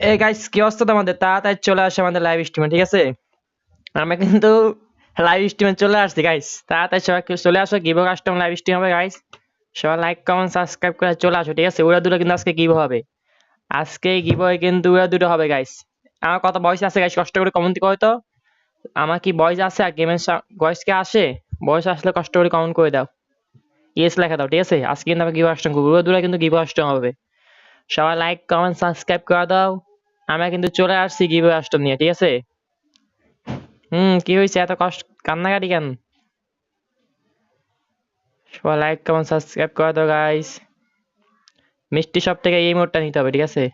এ guys কি অবস্থা তোমাদের? তাড়াতাড়ি চলে আসে আমাদের লাইভ স্ট্রিমে ঠিক আছে? আমরা কিন্তু লাইভ স্ট্রিমে চলে আসছি গাইস তাড়াতাড়ি সবাই চলে আসো কাস্টম লাইভ স্ট্রিম হবে গাইস সবাই লাইক কমেন্ট সাবস্ক্রাইব করে চলে আসো, ঠিক আছে? ওরা দুটো কিন্তু আজকে হবে। আজকে কিন্তু ওরা দুটো হবে গাইস আমার কত বয়স আছে গাইস কষ্ট করে কমেন্ট করে তো। আমার কি বয়স আছে? আর গেমের আসে? বয়স আসলে কষ্ট করে কমেন্ট করে দাও। ইয়েস লেখা দাও, ঠিক আছে? আজকে কিন্তু আমরা গিভো ওরা দুটো কিন্তু গিভো কাস্টম হবে। সবাই লাইক কমেন্ট সাবস্ক্রাইব করে দাও। আমরা কিন্তু চলে আসছি গিভে আস্টম নিয়ে, ঠিক আছে? হুম, কি হয়েছে এত কষ্ট? কান্নাকাটি কেন? সবাই লাইক কমেন্ট সাবস্ক্রাইব করে দাও গাইস মিষ্টি শপ থেকে এই মোডটা নিতে হবে, ঠিক আছে?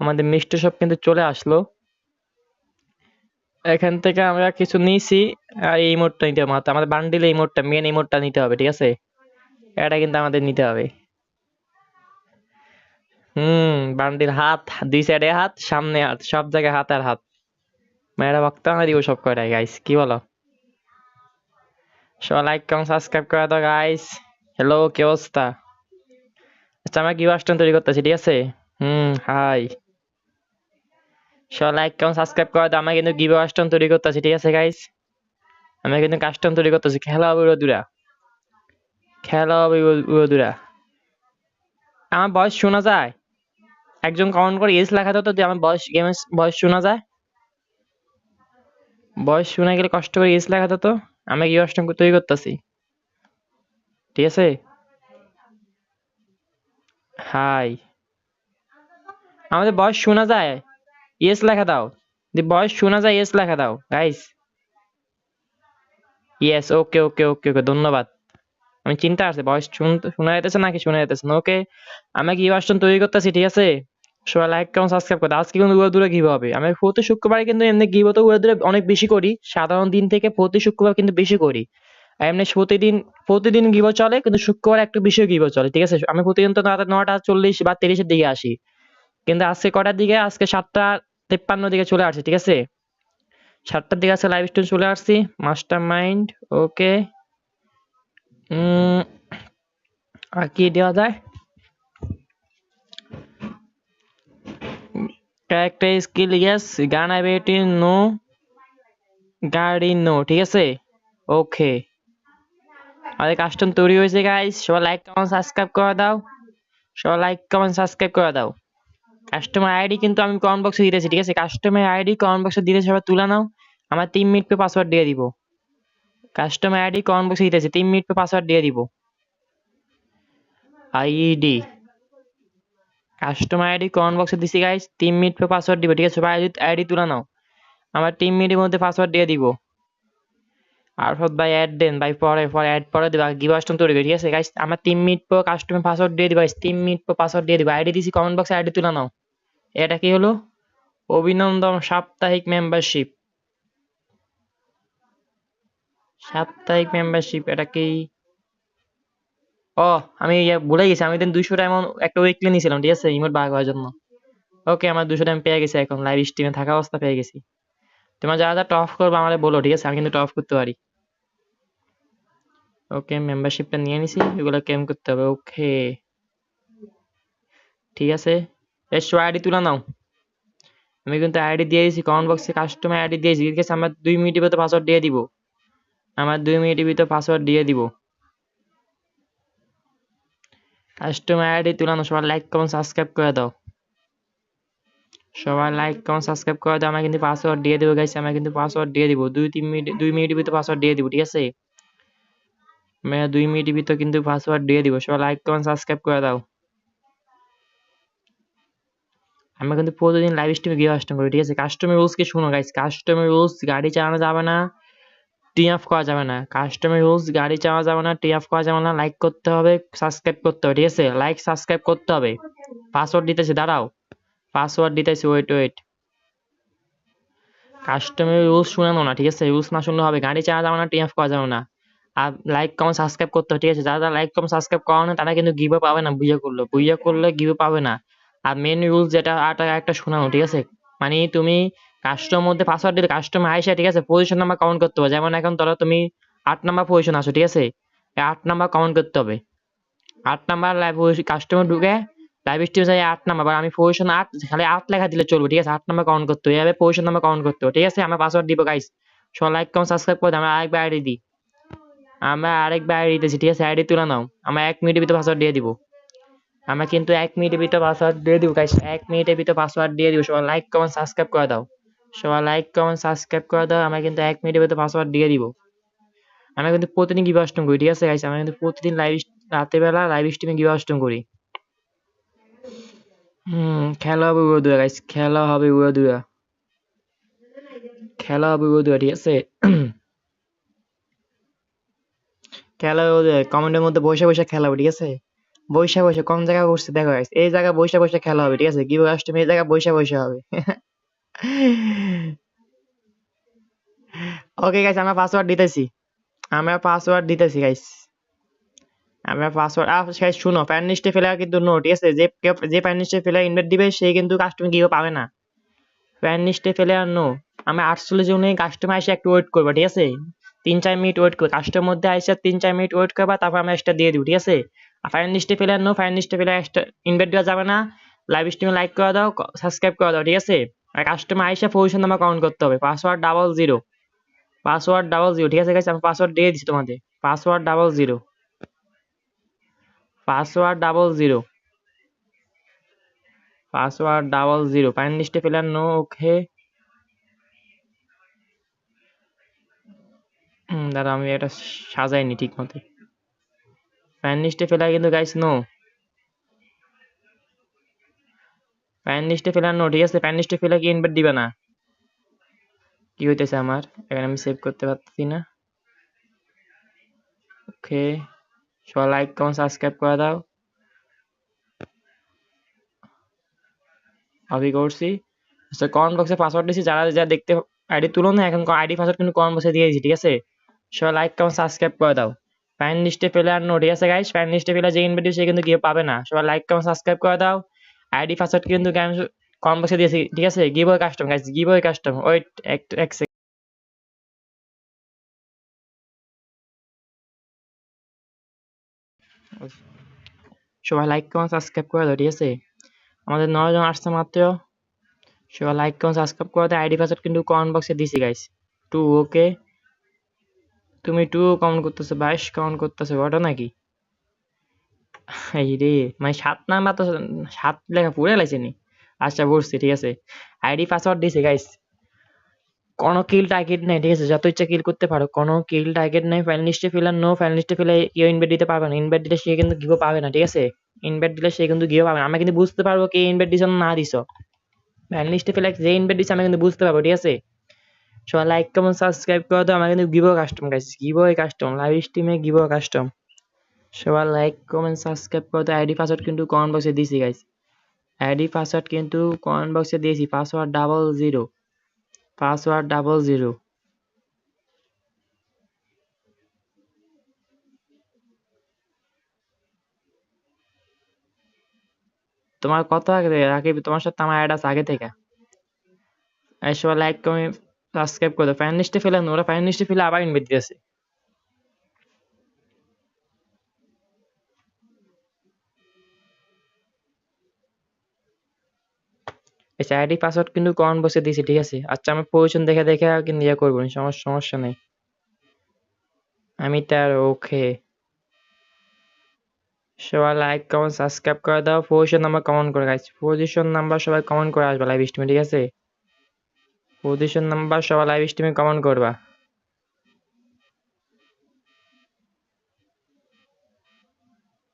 আমাদের মিষ্টি শপ কিন্তু চলে আসলো। এখান থেকে আমরা কিছু নিয়েছি আর এই মোডটা নিতে হবে আমাদের বান্ডিলে এই মোডটা মেন এই মোডটা নিতে হবে, ঠিক আছে? এটা কিন্তু আমাদের নিতে হবে। হুম বান্ডিল হাত, দুই সাইডে হাত, সামনে হাত, সব জায়গায় হাত আর হাত। মেয়েরা বক্তা দিব সব কয়টাই গাইস কি বলো? সবাই লাইক কমেন্ট সাবস্ক্রাইব করে দাও গাইস হ্যালো কি অবস্থা? আচ্ছা আমরা কি আসটন তৈরি করতেছি, ঠিক আছে? হুম হাই সবাই লাইক কমেন্ট সাবস্ক্রাইব করে দাও, আমরা কিন্তু গিভ আসটন তৈরি করতেছি, ঠিক আছে গাইস আমরা কিন্তু কাস্টম তৈরি করতেছি, খেলা হবে উড়োদুরা। খেলা হবে উড়োদুরা। আমার বয়স শোনা যায়? একজন কমেন্ট করে এজ লেখা তো যে আমার বয়স গেমের বয়স শোনা যায়? বয়স শোনা গেলে কষ্ট করে এজ লেখা তো, আমি কি অষ্টম তৈরি করতেছি? ঠিক আছে? হাই আমাদের বয়স শোনা যায়। ইয়েস লেখা দাও। যদি বয়স শোনা যায় ইয়েস লেখা দাও। গাইস ইয়েস ওকে ওকে ওকে ওকে ধন্যবাদ। আমি চিন্তা আছে, বয়স শোনা যেতেছে নাকি শোনা যেতেছে না ওকে আমি কি অষ্টম তৈরি করতেছি, ঠিক আছে? সবাই লাইক কমেন্ট সাবস্ক্রাইব করে? আজকে কিন্তু উড়া দূরে গিভ হবে। আমি প্রতি শুক্রবারে কিন্তু এমনি গিভ তো উড়া দূরে অনেক বেশি করি। সাধারণ দিন থেকে প্রতি শুক্রবার কিন্তু বেশি করি। এমনি প্রতিদিন প্রতিদিন গিভ চলে, কিন্তু শুক্রবার একটু বেশি গিভ চলে, ঠিক আছে? আমি প্রতিদিন তো নটা চল্লিশ বা তিরিশের দিকে আসি। কিন্তু আজকে কটার দিকে? আজকে সাতটা তেপ্পান্ন দিকে চলে আসছি, ঠিক আছে? সাতটার দিকে আছে লাইভ স্ট্রিম চলে আসছি। মাস্টার মাইন্ড ওকে আর কি দেওয়া যায়? Character skill, yes gun ability no, গাড়ি নো, ঠিক আছে? ওকে আমাদের কাস্টম তৈরি হয়েছে গাইস সবাই লাইক কমেন্ট সাবস্ক্রাইব করে দাও। সবাই লাইক কমেন্ট সাবস্ক্রাইব করে দাও। কাস্টমার আইডি কিন্তু আমি কমেন্ট বক্সে দিতেছি ঠিক আছে? কাস্টমার আইডি কমেন্ট বক্সে দিতে সবাই তুলে নাও। আমার তিন মিনিট পে পাসওয়ার্ড দিয়ে দিব। কাস্টমার আইডি কমেন্ট বক্সে দিতেছি, তিন মিনিট পে পাসওয়ার্ড দিয়ে দিব। আইডি কাস্টমার আইডি কমেন্ট বক্সে দিছি গাইস তিন মিনিট পর পাসওয়ার্ড দিব, ঠিক আছে? সবাই আইডি তুলে নাও, আমার তিন মিনিটের মধ্যে পাসওয়ার্ড দিয়ে দিব। আর সব ভাই অ্যাড দেন, ভাই পরে পরে অ্যাড পরে দেবা গিভ আসটন তৈরি ঠিক আছে? গাইস আমার তিন মিনিট পর কাস্টমার পাসওয়ার্ড দিয়ে দিবা তিন মিনিট পর পাসওয়ার্ড দিয়ে দিবা। আইডি দিছি কমেন্ট বক্সে আইডি তুলে নাও। এটা কি হলো? অভিনন্দন সাপ্তাহিক মেম্বারশিপ সাপ্তাহিক মেম্বারশিপ এটা কি? ও, আমি ভুলে গেছি। আমি দিন দুইশো এমন একটা উইকলি নিয়েছিলাম, ঠিক আছে? ইমোট বাগ হওয়ার জন্য। ওকে আমার দুশো টাইম পেয়ে গেছি এখন। লাইভ স্ট্রিমে থাকা অবস্থা পেয়ে গেছি। তোমার যারা যা টপ করবে আমাদের বলো, ঠিক আছে? আমি কিন্তু টপ করতে পারি। ওকে মেম্বারশিপটা নিয়ে নিছি। এগুলো কেম করতে হবে। ওকে ঠিক আছে? এসো আইডি তুলে নাও। আমি কিন্তু আইডি দিয়ে দিয়েছি কমেন্ট বক্সে কাস্টমার আইডি দিয়েছি। ঠিক আছে? আমার দুই মিনিটের ভিতরে পাসওয়ার্ড দিয়ে দিব। আমার দুই মিনিটের ভিতরে পাসওয়ার্ড দিয়ে দিব। কাস্টমার আইডি তুলানো সবাই লাইক কমেন্ট সাবস্ক্রাইব করে দাও। সবাই লাইক কমেন্ট সাবস্ক্রাইব করে দাও আমি কিন্তু পাসওয়ার্ড দিয়ে দেবো গাইছি আমি কিন্তু পাসওয়ার্ড দিয়ে দিব। দুই, তিন মিনিট দুই মিনিটের ভিতরে পাসওয়ার্ড দিয়ে দিব, ঠিক আছে? আমি দুই মিনিটের ভিতরে কিন্তু পাসওয়ার্ড দিয়ে দিব সবাই লাইক কমেন্ট সাবস্ক্রাইব করে দাও। আমি কিন্তু প্রতিদিন লাইভ স্ট্রিমে গিয়ে আসতাম করি ঠিক আছে? কাস্টমার রুলস কি শুনো গাইস কাস্টমার রুলস গাড়ি চালানো যাবে না। টি অফ করা যাবে না। কাস্টমার রুলস গাড়ি চাওয়া যাবে না টি অফ করা যাবে না লাইক করতে হবে সাবস্ক্রাইব করতে হবে, ঠিক আছে? লাইক সাবস্ক্রাইব করতে হবে। পাসওয়ার্ড দিতেছি, দাঁড়াও। পাসওয়ার্ড দিতেছি ওয়েট ওয়েট কাস্টমার রুলস শুনানো না, ঠিক আছে? রুলস না শুনলে হবে। গাড়ি চাওয়া যাবে না টি অফ করা যাবে না। আর লাইক কমেন্ট সাবস্ক্রাইব করতে হবে, ঠিক আছে? যারা লাইক কমেন্ট সাবস্ক্রাইব করা না, তারা কিন্তু গিভে পাবে না, বুঝে করলে। বুঝে করলে গিভে পাবে না। আর মেন রুলস যেটা আটা একটা শোনানো ঠিক আছে? মানে তুমি কাস্টমার মধ্যে পাসওয়ার্ড দিলে কাস্টমার আইসা, ঠিক আছে পজিশন নাম্বার কাউন্ট করতে হবে। যেমন এখন ধরো তুমি আট নাম্বার পজিশন আছো, ঠিক আছে? আট নাম্বার কাউন্ট করতে হবে। আট নাম্বার লাইভ কাস্টমার ঢুকে লাইভ স্ট্রিম চাই আট নাম্বার বা আমি পজিশন আট, খালি আট লেখা দিলে চলবে, ঠিক আছে? আট নাম্বার কাউন্ট করতে হবে, এভাবে পজিশন নাম্বার কাউন্ট করতে হবে, ঠিক আছে? আমরা পাসওয়ার্ড দিব গাইস সবাই লাইক কমেন্ট সাবস্ক্রাইব করে আমরা আরেকবার আইডি দিই। আমরা আরেকবার আইডি দিতেছি, ঠিক আছে? আইডি তুলে নাও। আমরা এক মিনিটের ভিতরে পাসওয়ার্ড দিয়ে দিব। আমরা কিন্তু এক মিনিটের ভিতরে পাসওয়ার্ড দিয়ে দিব গাইস এক মিনিটের ভিতরে পাসওয়ার্ড দিয়ে দিব। সবাই লাইক কমেন্ট সাবস্ক্রাইব করে দাও। সবাই লাইক কমেন্ট সাবস্ক্রাইব করে দাও। আমরা কিন্তু এক মিনিটের ভিতরে পাসওয়ার্ড দিয়ে দিব। আমরা কিন্তু প্রতিদিন গিভ আস্টম করি, ঠিক আছে গাইস আমরা কিন্তু প্রতিদিন লাইভ রাতের বেলা লাইভ স্ট্রিমে গিভ আস্টম করি। হুম, খেলা হবে উড়োদুরা গাইস খেলা হবে উড়োদুরা। খেলা হবে উড়োদুরা, ঠিক আছে? খেলা হবে কমেন্টের মধ্যে বসে বসে খেলা হবে, ঠিক আছে? বৈশা বসে, কোন জায়গায় বসছে দেখো এই জায়গায় বসে বসে খেলা হবে, ঠিক আছে? গিভ আস্টম এই জায়গায় বসে বসে হবে। ওকে গাইস আমরা পাসওয়ার্ড দিতেছি আমরা পাসওয়ার্ড দিতেছি গাইস আমরা পাসওয়ার্ড আর গাইস শুনো প্যান লিস্টে ফেলে কিন্তু নো ঠিক আছে? যে যে প্যান লিস্টে ফেলে ইনভাইট দিবে, সে কিন্তু কাস্টমার গিয়ে পাবে না। প্যান লিস্টে ফেলে আর নো আমি আটচল্লিশ জনে কাস্টমার এসে একটু ওয়েট করব, ঠিক আছে? তিন, চার মিনিট ওয়েট করব। কাস্টমার মধ্যে এসে তিন, চার মিনিট ওয়েট করবা, তারপর আমরা এক্সট্রা দিয়ে দিব, ঠিক আছে? আর ফাইন লিস্টে ফেলে নো ফাইন লিস্টে ফেলে ইনভাইট দেওয়া যাবে না। লাইভ স্ট্রিমে লাইক করে দাও সাবস্ক্রাইব করে দাও, ঠিক আছে? কাস্টমার এসে পজিশন নাম্বার কাউন্ট করতে হবে। Password double zero password double zero ঠিক আছে গাইস আমি পাসওয়ার্ড দিয়ে দিচ্ছি তোমাদের। Password double zero password double zero password double zero fine লিস্টে ফেলার নো ওকে দাদা, আমি এটা সাজাইনি ঠিক মতো ফাইন লিস্টে ফেলা কিন্তু গাইস নো ফাইন লিস্টে ফেলার নো ঠিক আছে? ফাইন লিস্টে ফেলা কি ইনভাইট দিবে না? কি হইতেছে আমার? এখানে আমি সেভ করতে পারতেছি না। ওকে সবাই লাইক কমেন্ট সাবস্ক্রাইব করে দাও। আমি করছি। আচ্ছা কমেন্ট বক্সে পাসওয়ার্ড দিয়েছি যারা যা দেখতে আইডি তুলো না, এখন আইডি পাসওয়ার্ড কিন্তু কমেন্ট বক্সে দিয়ে দিয়েছি ঠিক আছে? সবাই লাইক কমেন্ট সাবস্ক্রাইব করে দাও। ফ্যান লিস্টে ফেলে আর নো ঠিক আছে গাইস ফ্যান লিস্টে ফেলে যে ইনভাইট সে কিন্তু গিয়ে পাবে না। সবাই লাইক কমেন্ট সাবস্ক্রাইব করে দাও। আইডি পাসওয়ার্ড কিন্তু আমি কমেন্ট বক্সে দিয়েছি, ঠিক আছে? Giveaway custom guys giveaway custom wait এক এক সবাই লাইক কমেন্ট সাবস্ক্রাইব করে দাও, ঠিক আছে? আমাদের নয় জন আসছে মাত্র। সবাই লাইক কমেন্ট সাবস্ক্রাইব করে দাও। আইডি পাসওয়ার্ড কিন্তু কমেন্ট বক্সে দিছি গাইস টু ওকে তুমি টু কাউন্ট করতেছো, বাইশ কাউন্ট করতেছো, ওটা নাকি? এই রে মানে সাত নাম্বার তো সাত লেখা পুরে লাগছে নি আচ্ছা বুঝছি ঠিক আছে। আইডি পাসওয়ার্ড দিছে গাইস কোনো কিল টার্গেট নেই, ঠিক আছে, যত ইচ্ছা কিল করতে পারো। কোনো কিল টার্গেট নেই ফাইল লিস্টে ফেলার নো ফাইল লিস্টে ফেলে কেউ ইনভাইট দিতে পারবে না। ইনভাইট দিলে সে কিন্তু গিভও পাবে না, ঠিক আছে? ইনভাইট দিলে সে কিন্তু গিভও পাবে না। আমরা কিন্তু বুঝতে পারব কে ইনভাইট দিছ না দিছ। ফাইল লিস্টে ফেলে যে ইনভাইট দিছে আমরা কিন্তু বুঝতে পারব, ঠিক আছে? সবাই লাইক কমেন্ট সাবস্ক্রাইব করে দাও। আমরা কিন্তু giveaway custom guys giveaway custom live স্ট্রিমে giveaway custom সবাই লাইক কমেন্ট সাবস্ক্রাইব করে। দাও আইডি পাসওয়ার্ড কিন্তু কমেন্ট বক্সে দিয়েছি গাইস আইডি পাসওয়ার্ড কিন্তু কমেন্ট বক্সে দিয়েছি? Password double zero password double zero তোমার কত আগে থেকে? রাকিব, তোমার সাথে আমার অ্যাড আছে আগে থেকে। সবাই লাইক কমেন্ট সাবস্ক্রাইব করে। দাও ফ্যান লিস্টে ফেলে, ওরা ফ্যান লিস্টে ফেলে আবার ইনভাইট দিয়েছে। আচ্ছা আইডি পাসওয়ার্ড কিন্তু কমন বসে দিয়েছি, ঠিক আছে? আচ্ছা আমি পজিশন দেখে দেখে কিন্তু ইয়ে করব সমস্যা সমস্যা নেই। আমি তার ওকে সবাই লাইক কমেন্ট সাবস্ক্রাইব করে দাও। পজিশন নাম্বার কমেন্ট করে গাইস পজিশন নাম্বার সবাই কমেন্ট করে আসবে লাইভ স্ট্রিমে ঠিক আছে? পজিশন নাম্বার সবাই লাইভ স্ট্রিমে কমেন্ট করবা।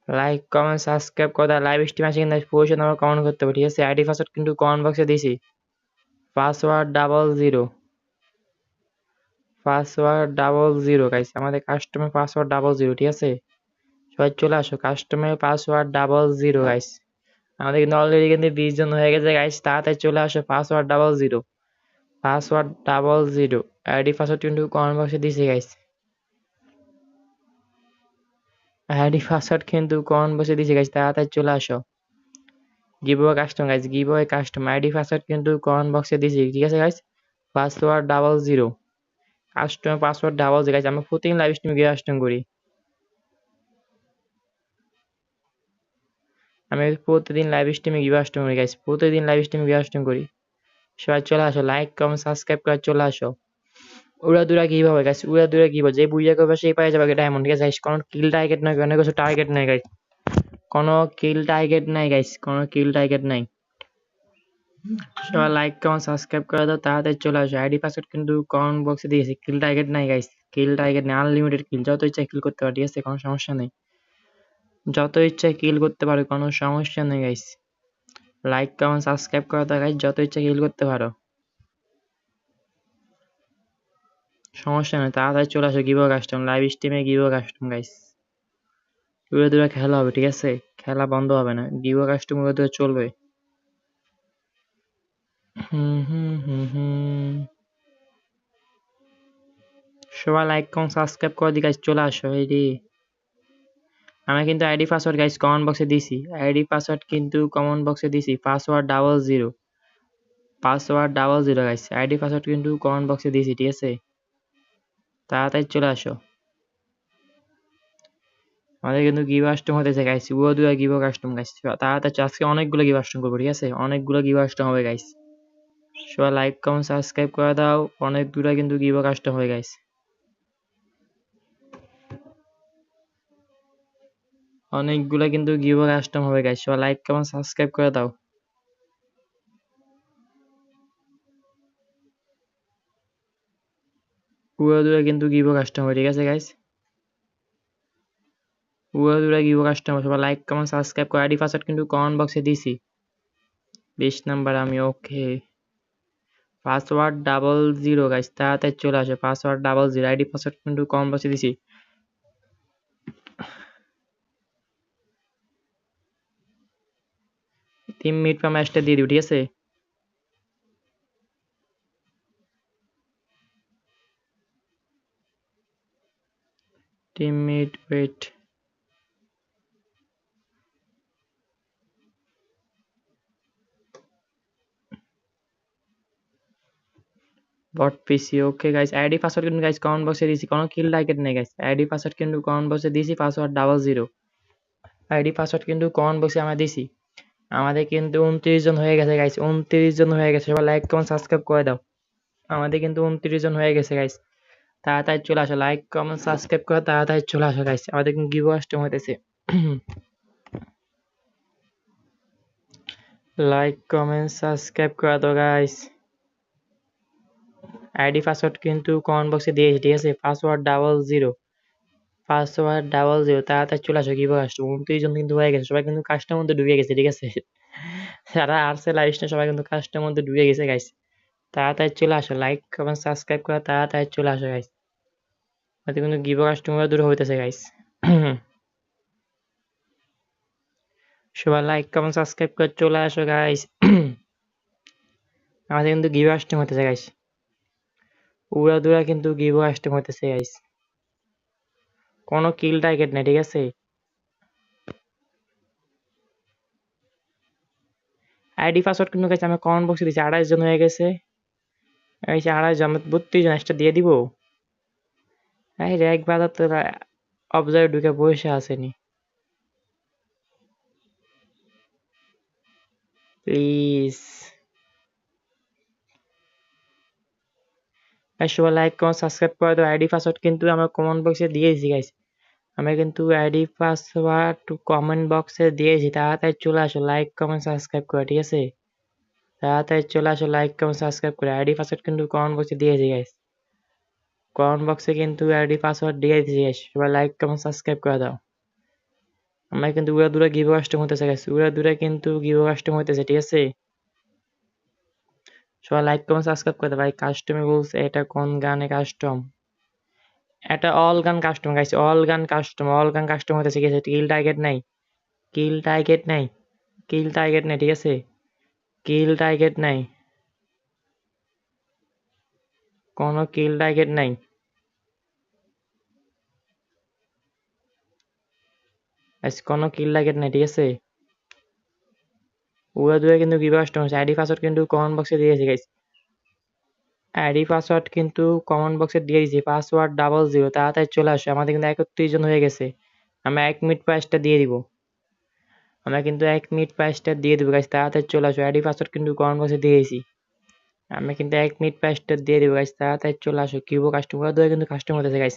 লাইক কমেন্ট সাবস্ক্রাইব করে দাও লাইভ স্ট্রিমে আসে কিন্তু পজিশন নাম্বার কমেন্ট করতে হবে, ঠিক আছে? আইডি পাসওয়ার্ড কিন্তু কমেন্ট বক্সে দিয়েছি। Password double zero password double zero guys আমাদের কাস্টমার পাসওয়ার্ড ডাবল জিরো ঠিক আছে? সবাই চলে আসো customer password double zero guys আমাদের কিন্তু অলরেডি কিন্তু বিশ জন হয়ে গেছে গাইস তাড়াতাড়ি চলে আসো password double zero password double zero ID password কিন্তু কমেন্ট বক্সে দিয়েছি গাইস আইডি পাসওয়ার্ড কিন্তু কমেন্ট বক্সে দিয়েছি গাইস তাড়াতাড়ি চলে আসো। Giveaway custom guys giveaway custom ID password কিন্তু কমেন্ট বক্সে দিয়েছি ঠিক আছে guys password double zero customer password double zero guys আমরা প্রতিদিন লাইভ স্ট্রিমে গিয়ে কাস্টম করি। আমি প্রতিদিন লাইভ স্ট্রিমে গিভ স্ট্রিম করি গাইস প্রতিদিন লাইভ স্ট্রিমে গিভ স্ট্রিম করি। সবাই চলে আসো লাইক কমেন্ট সাবস্ক্রাইব করে চলে আসো। উড়া দুরা কি হবে গাইস উড়া দুরা কি যে বুঝা করবে সেই পাই যাবে ডায়মন্ড ঠিক আছে কোনো কিল টার্গেট নাই, কোনো কিছু টার্গেট নাই গাইস কোনো কিল টার্গেট নাই গাইস কোনো কিল টার্গেট নাই। সবাই লাইক কমেন্ট সাবস্ক্রাইব করে দাও তাড়াতাড়ি চলে আসো। আইডি পাসওয়ার্ড কিন্তু কমেন্ট বক্সে দিয়েছি কিল টার্গেট নাই গাইস কিল টার্গেট নেই। আনলিমিটেড কিল যত ইচ্ছা কিল করতে পারো, ঠিক আছে? কোনো সমস্যা নেই। যত ইচ্ছা কিল করতে পারো, কোনো সমস্যা নেই গাইস লাইক কমেন্ট সাবস্ক্রাইব করে দাও গাইস যত ইচ্ছা কিল করতে পারো। সমস্যা নেই, তাড়াতাড়ি চলে আসো গিভো কাস্টম লাইভ স্ট্রিমে গিভো কাস্টম গাইস দূরে দূরে খেলা হবে, ঠিক আছে? খেলা বন্ধ হবে না গিভো কাস্টম দূরে দূরে চলবে। সবাই লাইক কমেন্ট সাবস্ক্রাইব করে দি গাইস চলে আসো, এই রে আমি কিন্তু আইডি পাসওয়ার্ড গাইস কমেন্ট বক্সে দিছি। আইডি পাসওয়ার্ড কিন্তু কমেন্ট বক্সে দিছি password double zero password double zero guys ID password কিন্তু কমেন্ট বক্সে দিছি, ঠিক আছে? তাড়াতাড়ি চলে আসো। আমাদের কিন্তু গিভ কাস্টম হতেছে গাইস ও দুয়া গিভ কাস্টম গাইস তাড়াতাড়ি আজকে অনেকগুলো গিভ কাস্টম করব, ঠিক আছে? অনেকগুলো গিভ কাস্টম হবে গাইস সবাই লাইক কমেন্ট সাবস্ক্রাইব করে দাও। অনেক দূরে কিন্তু গিভ কাস্টম হবে গাইস অনেকগুলো কিন্তু গিভ কাস্টম হবে গাইস সবাই লাইক কমেন্ট সাবস্ক্রাইব করে দাও। উড়া দূরে কিন্তু গিভ কাস্টম হবে ঠিক আছে গাইস উড়া দূরে গিভ কাস্টম হবে সবাই লাইক কমেন্ট সাবস্ক্রাইব করে। আইডি পাসওয়ার্ড কিন্তু কমেন্ট বক্সে দিছি। বিশ নাম্বার আমি okay password double zero guys তাড়াতাড়ি চলে আসে। Password double zero ID password কিন্তু কমেন্ট বক্সে দিছি। তিন মিনিট পর ম্যাচটা দিয়ে দিব, ঠিক আছে? Minute wait bot PC okay guys ID password কিন্তু গাইস কমেন্ট বক্সে দিয়েছি। কোনো কিল টার্গেট নেই গাইস আইডি পাসওয়ার্ড কিন্তু কমেন্ট বক্সে দিয়েছি password double zero ID password কিন্তু কমেন্ট বক্সে আমরা দিছি আমাদের কিন্তু উনত্রিশ জন হয়ে গেছে গাইস উনত্রিশ জন হয়ে গেছে। সবাই লাইক কমেন্ট সাবস্ক্রাইব করে দাও। আমাদের কিন্তু উনত্রিশ জন হয়ে গেছে গাইস তাড়াতাড়ি চলে আসো লাইক কমেন্ট সাবস্ক্রাইব করে, তাড়াতাড়ি চলে আসো গাইস আমাদের কিন্তু গিভ কাস্টম হইতেছে। লাইক কমেন্ট সাবস্ক্রাইব করে দাও গাইস আইডি পাসওয়ার্ড কিন্তু কমেন্ট বক্সে দিয়েছি, ঠিক আছে? Password double zero password double zero তাড়াতাড়ি চলে আসো, গিভ কাস্টম উনত্রিশ জন কিন্তু হয়ে গেছে, সবাই কিন্তু কাস্টের মধ্যে ডুবে গেছে, ঠিক আছে? যারা আর্টসে লাইভ সবাই কিন্তু কাস্টের মধ্যে ডুবে গেছে গাইস তাড়াতাড়ি চলে আসো লাইক কমেন্ট সাবস্ক্রাইব করে, তাড়াতাড়ি চলে আসো গাইস হয়তো কিন্তু গিভ কাস্টমার দূর হইতেছে গাইস সবাই লাইক কমেন্ট সাবস্ক্রাইব করে চলে আসো গাইস আমাদের কিন্তু গিভ কাস্টম হইতেছে গাইস উড়া দুরা কিন্তু গিভ কাস্টম হইতেছে গাইস কোনো কিল টার্গেট নেই, ঠিক আছে? আইডি পাসওয়ার্ড কিন্তু গেছে আমি কমেন্ট বক্সে দিচ্ছি আড়াইশ জন হয়ে গেছে। আড়াইশ জন বত্রিশ জন একটা দিয়ে দিব। এই রে একবার তো অবজার্ভ ঢুকে বসে আসেনি প্লিজ সবাই লাইক কমেন্ট সাবস্ক্রাইব করে দাও। আইডি পাসওয়ার্ড কিন্তু আমরা কমেন্ট বক্সে দিয়েছি গাইস আমি কিন্তু আইডি পাসওয়ার্ড কমেন্ট বক্সে দিয়েছি। তাড়াতাড়ি চলে আসো লাইক কমেন্ট সাবস্ক্রাইব করে, ঠিক আছে? তাড়াতাড়ি চলে আসো লাইক কমেন্ট সাবস্ক্রাইব করে। আইডি পাসওয়ার্ড কিন্তু কমেন্ট বক্সে দিয়েছি গাইস কমেন্ট বক্সে কিন্তু আইডি, পাসওয়ার্ড দিয়ে দিয়েছি গাইস সবাই লাইক কমেন্ট সাবস্ক্রাইব করে দাও। আমরা কিন্তু উড়া দূরে গিভ কাস্টম হতেছে গাইস উড়া দূরে কিন্তু গিভ কাস্টম হতেছে ঠিক আছে? সবাই লাইক কমেন্ট সাবস্ক্রাইব করে দাও। ভাই কাস্টমে বলছে, এটা কোন গানে কাস্টম এটা অল গান কাস্টম গাইছে অল গান কাস্টম অল গান কাস্টম হতেছে আছে? কিল টার্গেট নাই। কিল টার্গেট নাই। কিল টার্গেট নাই, ঠিক আছে? কিল টার্গেট নাই। কোনো কিল টার্গেট নাই। কোনো কিল টার্গেট নাই, ঠিক আছে? উড়া দুয়ে কিন্তু গিভ কাস্টম হচ্ছে আইডি পাসওয়ার্ড কিন্তু কমেন্ট বক্সে দিয়েছি গাইস আইডি পাসওয়ার্ড কিন্তু কমেন্ট বক্সে দিয়ে দিয়েছি পাসওয়ার্ড ডাবল জিরো তাড়াতাড়ি চলে আসে। আমাদের কিন্তু একত্রিশ জন হয়ে গেছে। আমি এক মিনিট প্রাইসটা দিয়ে দিব। আমরা কিন্তু এক মিনিট প্রাইসটা দিয়ে দেবো গাইস তাড়াতাড়ি চলে আসো। আইডি পাসওয়ার্ড কিন্তু কমেন্ট বক্সে দিয়েছি আমি কিন্তু এক মিনিট প্রাইসটা দিয়ে দেবো গাইস তাড়াতাড়ি চলে আসো। কিউবো কাস্টমার ধরে কিন্তু কাস্টমার হতেছে গাইস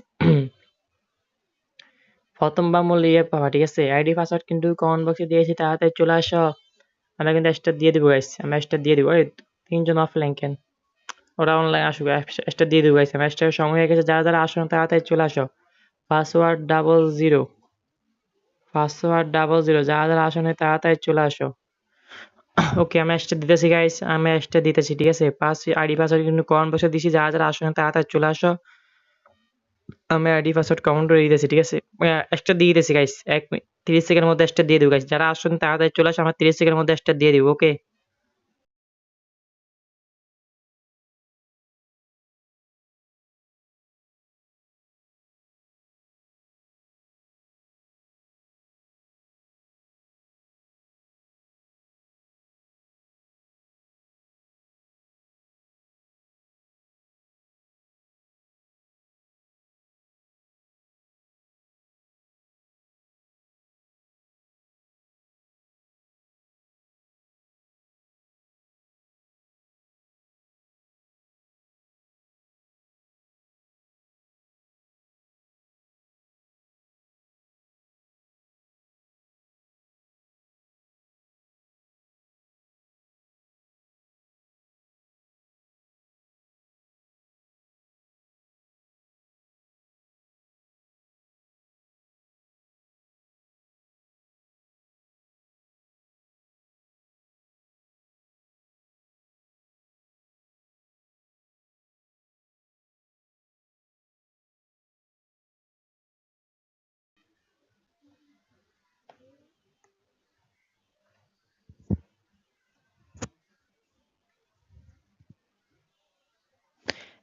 প্রথমবার মূল্য ইয়ে পাবা, ঠিক আছে? আইডি পাসওয়ার্ড কিন্তু কমেন্ট বক্সে দিয়েছি তাড়াতাড়ি চলে আসো আমরা কিন্তু স্টার দিয়ে দেবো গাইস আমরা স্টার দিয়ে দেবো। তিনজন অফলাইন কেন? ওরা অনলাইন আসুক স্টার দিয়ে দেবো গাইস আমরা স্টার সময় হয়ে গেছে। যারা যারা আসো তাড়াতাড়ি চলে আসো password double zero password double zero যারা যারা আসো তাড়াতাড়ি চলে আসো ওকে আমি স্টার দিতেছি গাইস আমি স্টার দিতেছি, ঠিক আছে? পাস আইডি পাসওয়ার্ড কিন্তু কমেন্ট বক্সে দিছি যারা যারা আসো তাড়াতাড়ি চলে আসো আমি আইডি পাসওয়ার্ড কমেন্ট করে দিতেছি, ঠিক আছে? একটা দিয়ে দিতেছি গাইস এক মিনিট তিরিশ সেকেন্ডের মধ্যে একটা দিয়ে দেবো গাইস যারা আসুন, তাড়াতাড়ি চলে আসো আমার তিরিশ সেকেন্ডের মধ্যে একটা দিয়ে দিব ওকে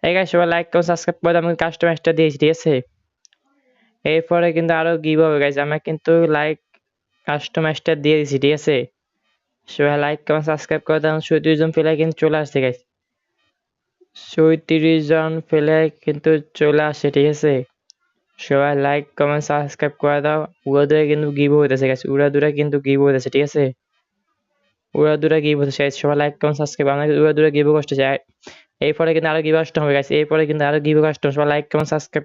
এই গাইস সবাই লাইক করে সাবস্ক্রাইব করে আমি কাস্টমাইজটা দিয়েছি, ঠিক আছে? এরপরে কিন্তু আরও গিভ হবে গাইস আমি কিন্তু লাইক কাস্টমাইজটা দিয়ে দিয়েছি, ঠিক আছে? সবাই লাইক কমেন্ট সাবস্ক্রাইব করে দাও সৈত্রিশ জন ফেলে কিন্তু চলে আসছে গাইস সৈত্রিশ জন ফেলে কিন্তু চলে আসছে, ঠিক আছে? সবাই লাইক কমেন্ট সাবস্ক্রাইব করে দাও। উড়া দূরে কিন্তু গিভ হইতেছে গাইস উড়া দূরে কিন্তু গিভ হইতেছে, ঠিক আছে? উড়া দূরে গিভ হইতেছে সবাই লাইক কমেন্ট সাবস্ক্রাইব আমরা উড়া দূরে গিভ করতেছে এরপরে কিন্তু আরও গিভ আসতে হবে গাইস এরপরে কিন্তু আরও গিভ আসতে হবে। লাইক কমেন্ট সাবস্ক্রাইব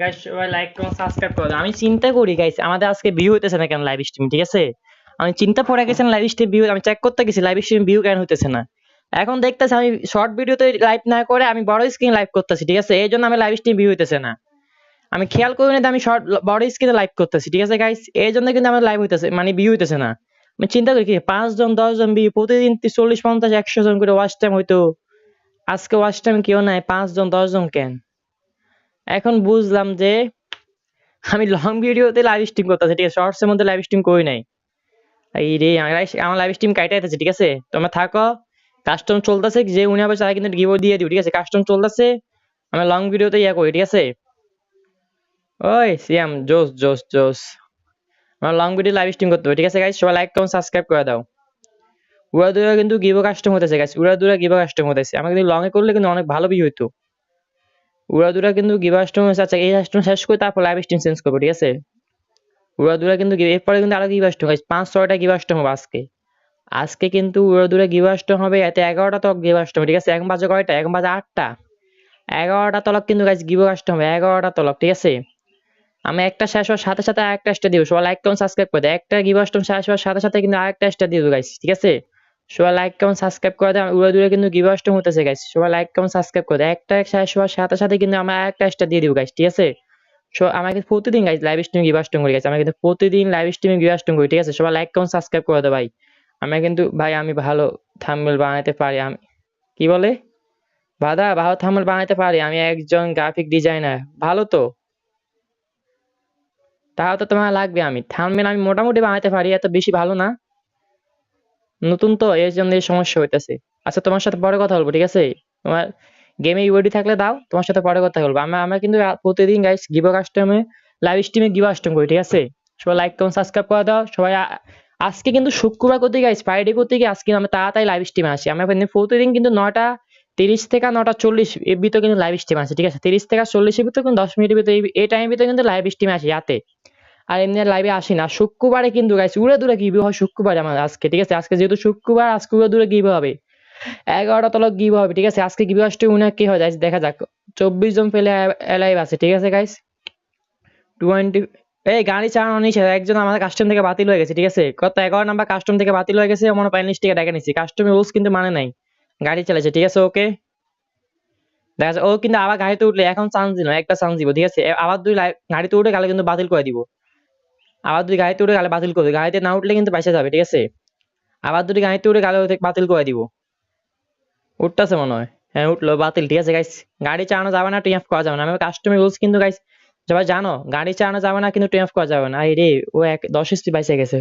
গাইস সবাই লাইক করুন সাবস্ক্রাইব করুন আমি চিন্তা করি গাইস আমাদের আজকে ভিউ হইতেছে না কেন লাইভ স্ট্রিম ঠিক আছে? আমি চিন্তা পড়ে গেছেন লাইভ স্ট্রিম ভিউ আমি চেক করতে গেছি লাইভ স্ট্রিম ভিউ কেন হইতেছে না? এখন দেখতেছি আমি শর্ট ভিডিওতে লাইভ না করে আমি বড় স্ক্রিন লাইভ করতেছি, ঠিক আছে? এই জন্য আমি লাইভ স্ট্রিম ভিউ হইতেছে না। আমি খেয়াল করি না আমি শর্ট বড় স্ক্রিনে লাইভ করতেছি, ঠিক আছে গাইস এই জন্য কিন্তু আমার লাইভ হইতেছে মানে ভিউ হইতেছে না। আমি চিন্তা করি কি, পাঁচজন, দশজন ভিউ প্রতিদিন চল্লিশ, পঞ্চাশ, একশো জন করে ওয়াচ টাইম হইতো। আজকে ওয়াচ টাইম কেউ নাই, পাঁচজন, দশজন কেন? এখন বুঝলাম যে আমি লং ভিডিওতে লাইভ স্ট্রিম করতেছি, ঠিক আছে? শর্টস এর মধ্যে লাইভ স্ট্রিম করি নাই। এই রে, আমার লাইভ স্ট্রিম কাইটা ঠিক আছে? তোমরা থাকো কাস্টম চলতেছে যে উনি হবে তারা কিন্তু গিভও দিয়ে দিব, ঠিক আছে? কাস্টম চলতেছে আমি লং ভিডিওতে ইয়া করি, ঠিক আছে? ওই, সিয়াম, জোস জোস জোস। আমার লং ভিডিও লাইভ স্ট্রিম করতে হবে, ঠিক আছে গাইস সবাই লাইক কমেন্ট সাবস্ক্রাইব করে দাও। উড়া দুরা কিন্তু গিভো কাস্টম হতেছে গাইস উড়া দুরা গিভো কাস্টম হতেছে আমাকে কিন্তু লং এ করলে কিন্তু অনেক ভালো ভিউ হইতো উড়াদুরা কিন্তু গিভ আস্টম আচ্ছা এই আস্টম শেষ করে তারপর লাইভ স্ট্রিম চেঞ্জ করব, ঠিক আছে? উড়াদুরা কিন্তু এরপরে কিন্তু আরও গিভ আস্টম পাঁচ, ছয়টা গিভ আস্টম হবে আজকে। আজকে কিন্তু উড়াদুরা গিভ আস্টম হবে, এতে এগারোটা তক গিভ আস্টম ঠিক আছে? এখন বাজে কয়টা? এখন বাজে আটটা। এগারোটা তলক কিন্তু গাইজ গিভ আস্টম হবে, এগারোটা তলক, ঠিক আছে? আমি একটা শেষ হওয়ার সাথে সাথে আরেকটা স্টার দিব, সবাই লাইক করুন সাবস্ক্রাইব করে দেয়। একটা গিভ আস্টম শেষ হওয়ার সাথে সাথে কিন্তু আরেকটা স্টার দিব গাইজ ঠিক আছে? সবাই লাইক কেমন সাবস্ক্রাইব করে দেয় উড়ে দূরে কিন্তু গিভ আসটা হতেছে গাইস সবাই লাইক কেমন সাবস্ক্রাইব করে দেয় একটা হওয়ার সাথে সাথে কিন্তু আমরা একটা স্টার দিয়ে দিব গাইস ঠিক আছে? সো, আমাকে প্রতিদিন গাইস লাইভ স্ট্রিমে গিভ আসটং করি গাইস আমি কিন্তু প্রতিদিন লাইভ স্ট্রিমে গিভ আসটং করি, ঠিক আছে? সবাই লাইক কেমন সাবস্ক্রাইব করে দাও, ভাই। আমি কিন্তু, ভাই, আমি ভালো থাম্বনেল বানাতে পারি। আমি, কি বলে? বাদা, ভালো থাম্বনেল বানাতে পারি। আমি একজন গ্রাফিক ডিজাইনার ভালো তো? তাহলে তো তোমার লাগবে, আমি। থাম্বনেল আমি মোটামুটি বানাতে পারি, এত বেশি ভালো না। নতুন তো এর জন্য এই সমস্যা হইতেছে। আচ্ছা তোমার সাথে পরে কথা বলব, ঠিক আছে? তোমার গেমে ইউডি থাকলে দাও, তোমার সাথে পরে কথা বলব। আমরা আমরা কিন্তু প্রতিদিন গাইস গিভ কাস্টমে লাইভ স্ট্রিমে গিভ কাস্টম করি, ঠিক আছে? সবাই লাইক কমেন্ট সাবস্ক্রাইব করে দাও। সবাই আজকে কিন্তু শুক্রবার করতে গাইস ফ্রাইডে করতে গিয়ে আজকে আমরা তাড়াতাড়ি লাইভ স্ট্রিমে আসি। আমরা প্রতিদিন কিন্তু নটা তিরিশ থেকে নটা চল্লিশ এর ভিতরে কিন্তু লাইভ স্ট্রিম আছে ঠিক আছে? তিরিশ থেকে চল্লিশের ভিতরে কিন্তু দশ মিনিটের ভিতরে এই- এই টাইমের ভিতরে কিন্তু লাইভ স্ট্রিমে আসি রাতে। আর এমনি লাইভে আসি না। শুক্রবারে কিন্তু গাইস উড়ে দূরে গিভ হয় শুক্রবারে আমার আজকে ঠিক আছে? আজকে যেহেতু শুক্রবার আজকে উড়ে দূরে গিভ হবে। এগারোটা তলক গিভ হবে ঠিক আছে? আজকে গিভ আসতে উনার কি হয় guys, দেখা যাক। চব্বিশ জন পেলে লাইভ আছে ঠিক আছে গাইস টোয়েন্টি এই গাড়ি চালানো নিষেধ একজন আমাদের কাস্টম থেকে বাতিল হয়ে গেছে ঠিক আছে? কত এগারো নাম্বার কাস্টম থেকে বাতিল হয়ে গেছে মনে প্যানেলিস্ট থেকে দেখে নিচ্ছি কাস্টমের রুলস কিন্তু মানে নাই। গাড়ি চালাচ্ছে ঠিক আছে ওকে দেখা যাচ্ছে ও কিন্তু আবার গাড়িতে উঠলে এখন চান্স দিল একটা চান্স দিব ঠিক আছে? আবার দুই গাড়িতে উঠে গেলে কিন্তু বাতিল করে দিব। আবার দুই গাড়িতে উঠে গেলে বাতিল করবে গাড়িতে না উঠলে কিন্তু পয়সা যাবে, ঠিক আছে? আবার দুটি গাড়িতে উঠে গেলে বাতিল করে দিব। উঠতেছে মনে হয়। হ্যাঁ উঠল, বাতিল, ঠিক আছে গাইস গাড়ি চালানো যাবে না টিএফ করা যাবে না। আমি কাস্টমার রুলস কিন্তু গাইস সবাই জানো, গাড়ি চালানো যাবে না, কিন্তু টিএফ করা যাবে না। আই রে, ও এক দশ ইস্তি বাইসে গেছে।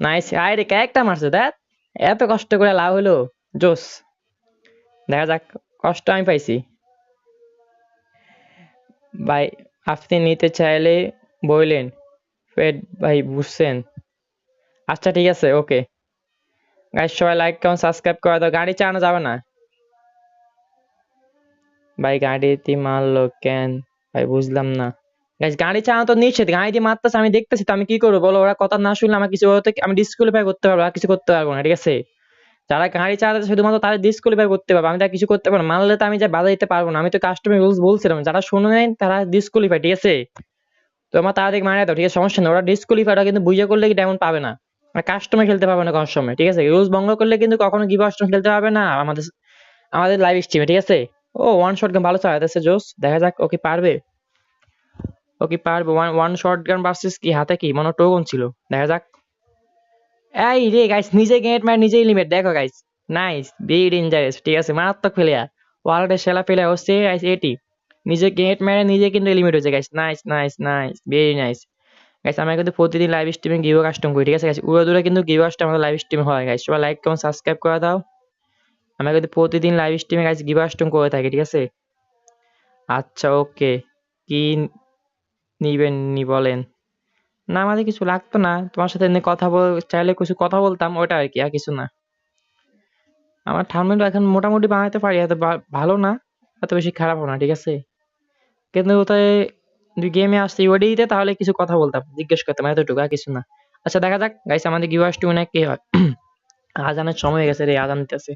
নাইস আই রে ক্যারেক্টার মারছে, দেখ। এত কষ্ট করে লাভ হলো। জোস। দেখা যাক, কষ্ট আমি পাইছি। ভাই, আপনি নিতে চাইলে বললেন ফেড ভাই, বুঝছেন? আচ্ছা ঠিক আছে, ওকে। গাইস সবাই লাইক কেমন সাবস্ক্রাইব করে দাও। গাড়ি চালানো যাবে না। ভাই গাড়িতে মারলো কেন? ভাই, বুঝলাম না। গাইস গাড়ি চালানো তো নিষেধ। গাড়ি দিয়ে মারতেছে, আমি দেখতেছি তো, আমি কি করব? বলো, ওরা কথা না শুনলে আমার কিছু ওতে আমি ডিসকোয়ালিফাই করতে পারব, আর কিছু করতে পারব না, ঠিক আছে? যারা গাড়ি চালাতে শুধুমাত্র তারা ডিসকোয়ালিফাই করতে পারব। আমি তার কিছু করতে পারব। মারলে তো আমি যা বাধা দিতে পারব না। আমি তো কাস্টমার রুলস বলছিলাম, যারা শুনে নেয়, তারা ডিসকোয়ালিফাই ঠিক আছে? তো আমার তাড়াতাড়ি মারা দাও, ঠিক আছে? সমস্যা নেই। ওরা ডিসকোয়ালিফাই ওরা কিন্তু বুঝে করলে কি ডায়মন্ড পাবে না। আর কাস্টমার খেলতে পারবে না কোনো সময় ঠিক আছে? রুলস ভঙ্গ করলে কিন্তু কখনো গিভ অস্টম খেলতে পারবে না। আমাদের আমাদের লাইভ স্ট্রিমে ঠিক আছে? ও ওয়ান শট গান ভালো চালাতেছে, জোস। দেখা যাক ওকে পারবে? ও কি পারবে? One one shot gun versus কি, হাতে কি? মনে টোকন ছিল। দেখা যাক। এই রে গাইস নিজে গেট মার, নিজেই লিমিট দেখো গাইস নাইস ভেরি ডেঞ্জারাস ঠিক আছে? মারাত্মক প্লেয়ার ওয়ার্ল্ডের সেরা প্লেয়ার হচ্ছে গাইস এটি। নিজে গেট মেরে নিজে কিন্তু লিমিট হয়েছে guys nice nice nice very nice guys আমরা কিন্তু প্রতিদিন লাইভ স্ট্রিমে গিভ কাস্টম করি, ঠিক আছে গাইস উড়ে দূরে কিন্তু গিভ কাস্টম আমাদের লাইভ স্ট্রিমে হয় গাইস সবাই লাইক কমেন্ট সাবস্ক্রাইব করে দাও। আমরা কিন্তু প্রতিদিন লাইভ স্ট্রিমে গাইস গিভ কাস্টম করে থাকি, ঠিক আছে? আচ্ছা ওকে কি নিবেন নি বলেন? না, আমাদের কিছু লাগতো না। তোমার সাথে এমনি কথা বল, চাইলে কিছু কথা বলতাম, ওটা আর কি, আর কিছু না। আমার থাম্বনেল এখন মোটামুটি বানাতে পারি, এত ভালো না, এত বেশি খারাপও না, ঠিক আছে? কিন্তু যদি গেমে আসতে ওডি দিতে তাহলে কিছু কথা বলতাম, জিজ্ঞেস করতাম, এতটুকু, আর কিছু না। আচ্ছা দেখা যাক গাইস আমাদের গিভার্স টু অনেক কি হয়। আজানের সময় হয়ে গেছে রে, আজান দিতেছে।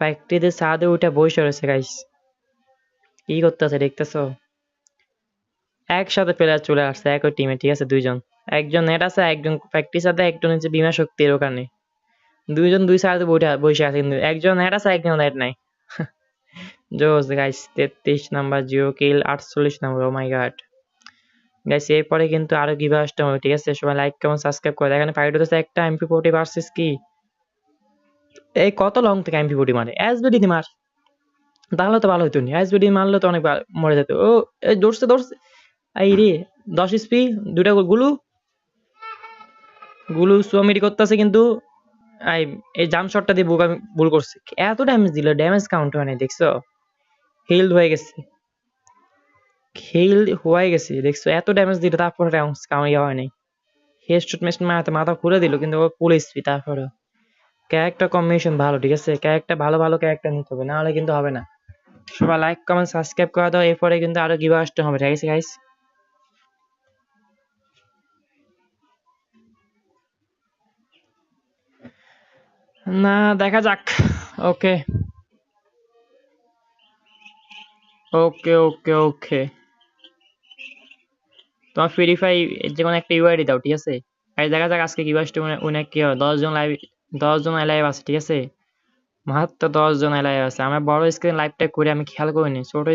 ফ্যাক্টরিতে ছাদে উঠে বসে রয়েছে গাইস কি করতেছে, দেখতেছো? একসাথে প্লেয়ার চলে আসছে, একই টিমে ঠিক আছে, দুইজন। একজন নেট আছে, একজন ফ্যাক্টরির সাথে একজন হচ্ছে বিমা শক্তির ওখানে। দুইজন দুই সাইডে বসে আছে, কিন্তু একজন নেট আছে, একজন নেট নাই। জোস গাইস তেত্রিশ নাম্বার জিও কিল, আটচল্লিশ number oh my god guys এরপরে কিন্তু আরও গিভ আসতে হবে, ঠিক আছে? সবাই লাইক কেমন সাবস্ক্রাইব করে দাও। এখানে ফাইট হচ্ছে একটা এমপি ফোর্টি ভার্সেস কি? এই কত লং থেকে এমপি ফোর্টি মারে? এসবিডি দি মার। তাহলে তো ভালো হইতো নি। এসবিডি মারলে তো অনেক মরে যেত। ও, এই দৌড়ছে দৌড়ছে। এই রে, দশ স্পি দুটা গুলু। গুলু। সোয়ামিরি করতেছে কিন্তু। এই জাম শটটা দিয়ে বুক আমি ভুল করছি। এত ড্যামেজ দিল ড্যামেজ কাউন্ট হয় নাই, দেখছ? হিল্ড হয়ে গেছে। হিল্ড হয়ে গেছে। দেখছ, এত ড্যামেজ দিল, তারপরে ইয়ে হয় নাই। হেডশট মেস্ট মারাতে মাথা খুলে দিল, কিন্তু ও স্পি তারপরে ক্যারেক্টার কম্বিনেশন ভালো, ঠিক আছে? ক্যারেক্টার ভালো ভালো ক্যারেক্টার নিতে হবে নাহলে কিন্তু হবে না। সবাই লাইক কমেন্ট সাবস্ক্রাইব করে দাও, এরপরে কিন্তু আরও গিভ আসতে হবে, ঠিক আছে গাইস না, দেখা যাক। ওকে ওকে ওকে ওকে। তোমার ফ্রি ফাই যে কোনো একটা ইউআইডি দাও, ঠিক আছে? আর দেখা যাক আজকে কি বাসটা উনি কি হয়। দশ জন লাইভ দশ জন লাইভ আছে, ঠিক আছে? মাত্র দশ জন লাইভ আছে। আমরা বড় স্ক্রিন লাইভটা করে আমি খেয়াল করিনি। ছোট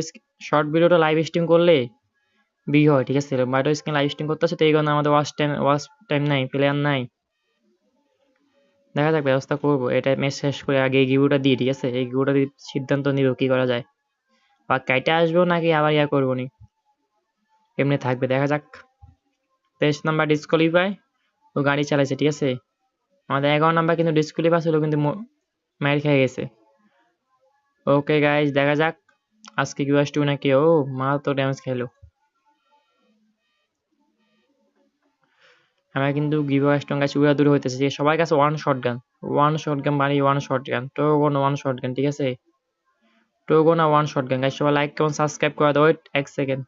শর্ট ভিডিওটা লাইভ স্ট্রিম করলে বি হয়, ঠিক আছে? বড় স্ক্রিন লাইভ স্ট্রিম করতেছে তো এই কারণে আমাদের ওয়াচ টাইম ওয়াচ টাইম নাই প্লেয়ার নাই। দেখা যাক, ব্যবস্থা করব। এটা ম্যাচ শেষ করে আগে এই গিবুটা দিই ঠিক আছে? এই গিবুটা দিয়ে সিদ্ধান্ত নিব, কি করা যায়। বা কাইটে আসব নাকি আবার ইয়া করব নি? এমনি থাকবে, দেখা যাক। তেইশ নাম্বার ডিসকোয়ালিফাই ও গাড়ি চালাইছে, ঠিক আছে? আমাদের এগারো নাম্বার কিন্তু ডিসকোয়ালিফাই ছিল, কিন্তু মায়ের খেয়ে গেছে। ওকে গাইজ দেখা যাক। আজকে কি টু নাকি? ও, মা তো ড্যামেজ খেলো আমরা কিন্তু গিভো স্ট্রং গাছ উড়া দূর হইতেছে। যে সবার কাছে one shot gun one shot gun মানে ওয়ান শর্ট গান তো ওয়ান শর্ট গান ঠিক আছে? টোগন আর ওয়ান শট গান গাছ সবাই লাইক কমেন্ট, সাবস্ক্রাইব করে দাও ওয়েট এক সেকেন্ড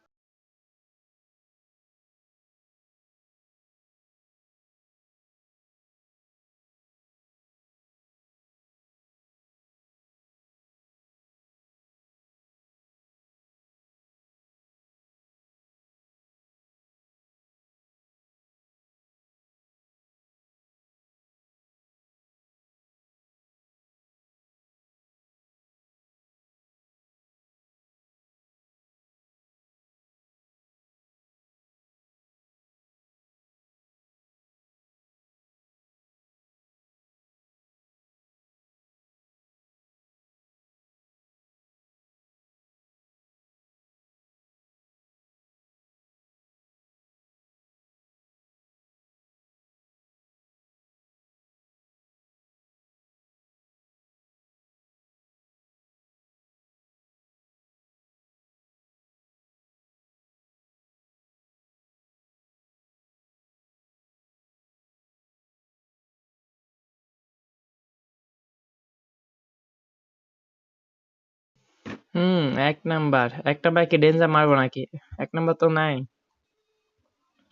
হুম, এক নাম্বার। এক নাম্বার কি ডেঞ্জার মারবো নাকি? এক নাম্বার তো নাই।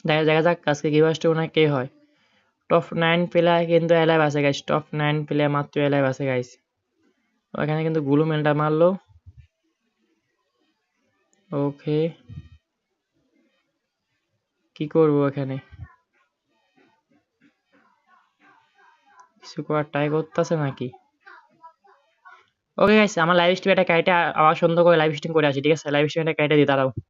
দেখা দেখা যাক আজকে বাসটা ওনার কে হয়। টপ নাইন প্লেয়ার কিন্তু এলাইভ আছে গাইস টপ নাইন প্লেয়ার মাত্র এলাইভ আছে গাইস ওখানে কিন্তু গুলু মেলটা মারলো। ওকে। কি করব এখানে? কিছু করার ট্রাই করতেছে নাকি? ওকে গাইস আমার লাইভ স্ট্রিম একটা কাইটা আবার সুন্দর করে লাইভ স্ট্রিম করে আসি, ঠিক আছে? লাইভ স্ট্রিম একটা কাইটা দিয়ে দাঁড়াও।